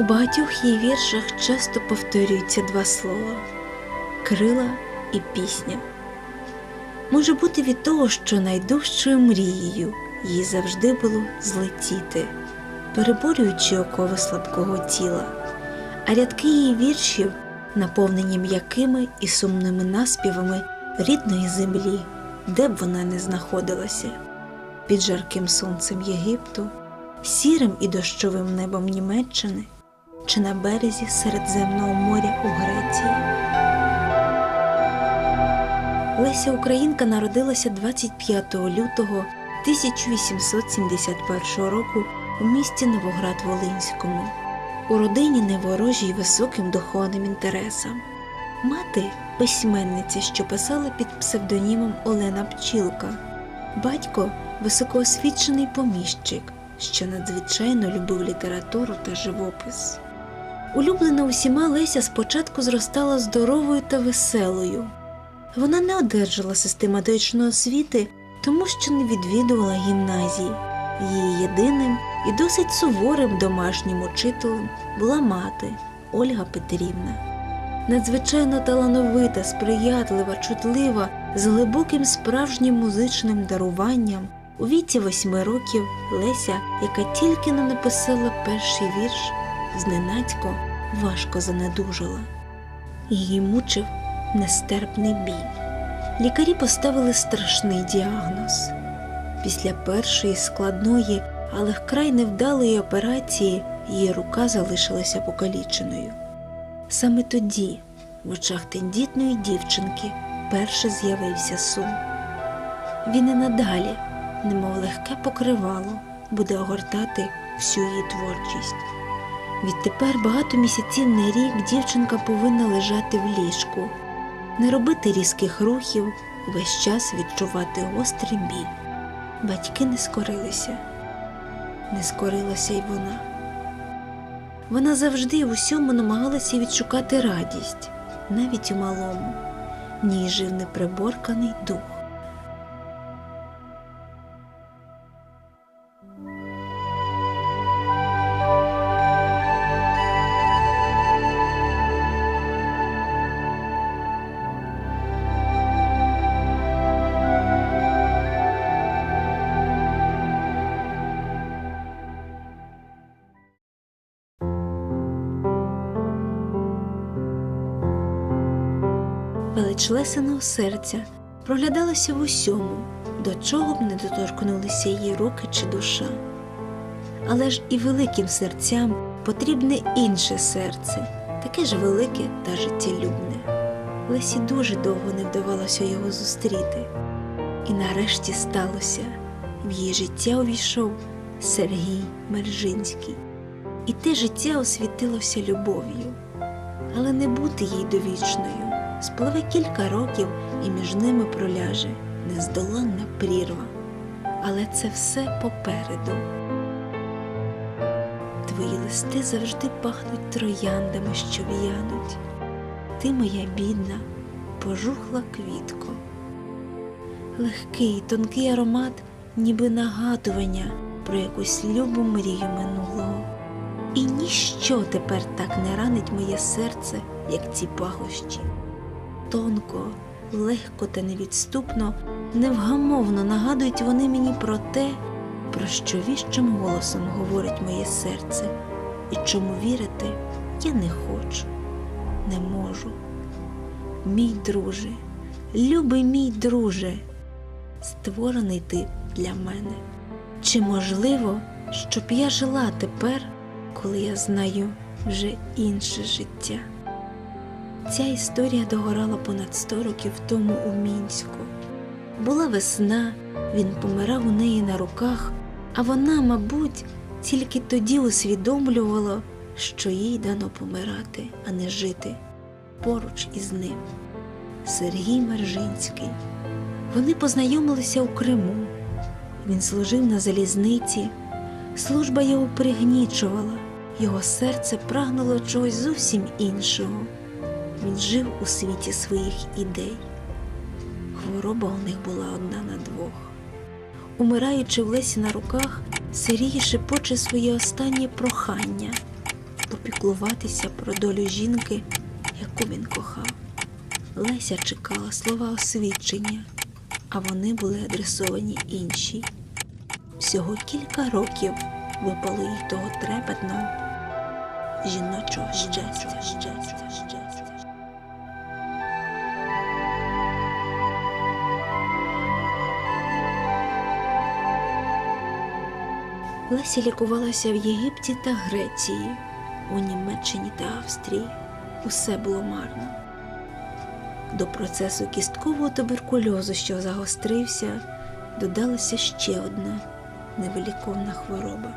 У багатьох її віршах часто повторюються два слова крила і пісня. Може бути від того, що найдужчою мрією їй завжди було злетіти, переборюючи окови слабкого тіла, а рядки її віршів наповнені м'якими і сумними наспівами рідної землі, де б вона не знаходилася, під жарким сонцем Єгипту, сірим і дощовим небом Німеччини чи на березі Середземного моря у Греції. Леся Українка народилася 25 лютого 1871 року у місті Новоград-Волинському, у родині неворожій високим духовним інтересам. Мати письменниця, що писала під псевдонімом Олена Пчілка, батько високоосвічений поміщик, що надзвичайно любив літературу та живопис. Улюблена усіма Леся спочатку зростала здоровою та веселою. Вона не одержала систематичної освіти, тому що не відвідувала гімназії. Її єдиним і досить суворим домашнім учителем була мати Ольга Петрівна. Надзвичайно талановита, сприятлива, чутлива, з глибоким справжнім музичним даруванням. У віці восьми років Леся, яка тільки не написала перший вірш, зненацько важко занедужала. Її мучив нестерпний біль. Лікарі поставили страшний діагноз. Після першої складної, але вкрай невдалої операції її рука залишилася покаліченою. Саме тоді в очах тендітної дівчинки перше з'явився сум. Він і надалі, немов легке покривало, буде огортати всю її творчість. Відтепер багато місяців на рік дівчинка повинна лежати в ліжку, не робити різких рухів, весь час відчувати гострий біль. Батьки не скорилися, не скорилася й вона. Вона завжди в усьому намагалася відшукати радість, навіть у малому. В ній жив неприборканий дух. Велич Лесиного серця проглядалася в усьому, до чого б не доторкнулися її руки чи душа. Але ж і великим серцям потрібне інше серце, таке ж велике та життєлюбне. Лесі дуже довго не вдавалося його зустріти. І нарешті сталося в її життя увійшов Сергій Мержинський. І те життя освітилося любов'ю, але не бути їй довічною. Спливе кілька років і між ними проляже нездоланна прірва. Але це все попереду. Твої листи завжди пахнуть трояндами, що в'януть. Ти, моя бідна, пожухла квітко. Легкий, тонкий аромат, ніби нагадування про якусь любу мрію минулого. І ніщо тепер так не ранить моє серце, як ці пахощі тонко, легко та невідступно, невгамовно нагадують вони мені про те, про що віщим голосом говорить моє серце, і чому вірити я не хочу, не можу. Мій друже, любий мій друже, створений ти для мене. Чи можливо, щоб я жила тепер, коли я знаю вже інше життя? Ця історія догорала понад 100 років тому у мінську. Була весна, він помирав у неї на руках, а вона, мабуть, тільки тоді усвідомлювала, що їй дано помирати, а не жити поруч із ним. Сергій Мержинський. Вони познайомилися у Криму. Він служив на залізниці, служба його пригнічувала, його серце прагнуло чогось зовсім іншого. Він жив у світі своїх ідей. Хвороба у них була одна на двох. Умираючи в Лесі на руках, Сергій шепоче своє останнє прохання попіклуватися про долю жінки, яку він кохав. Леся чекала слова освідчення, а вони були адресовані іншій. Всього кілька років випало їй того трепетного жіночого щастя. Леся лікувалася в Єгипті та Греції, у Німеччині та Австрії. Усе було марно. До процесу кісткового туберкульозу, що загострився, додалася ще одна невиліковна хвороба.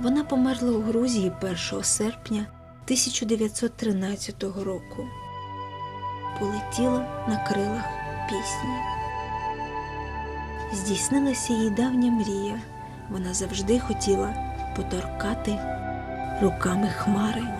Вона померла у Грузії 1 серпня 1913 року. Полетіла на крилах пісні. Здійснилася її давня мрія. Вона завжди хотіла поторкати руками хмари.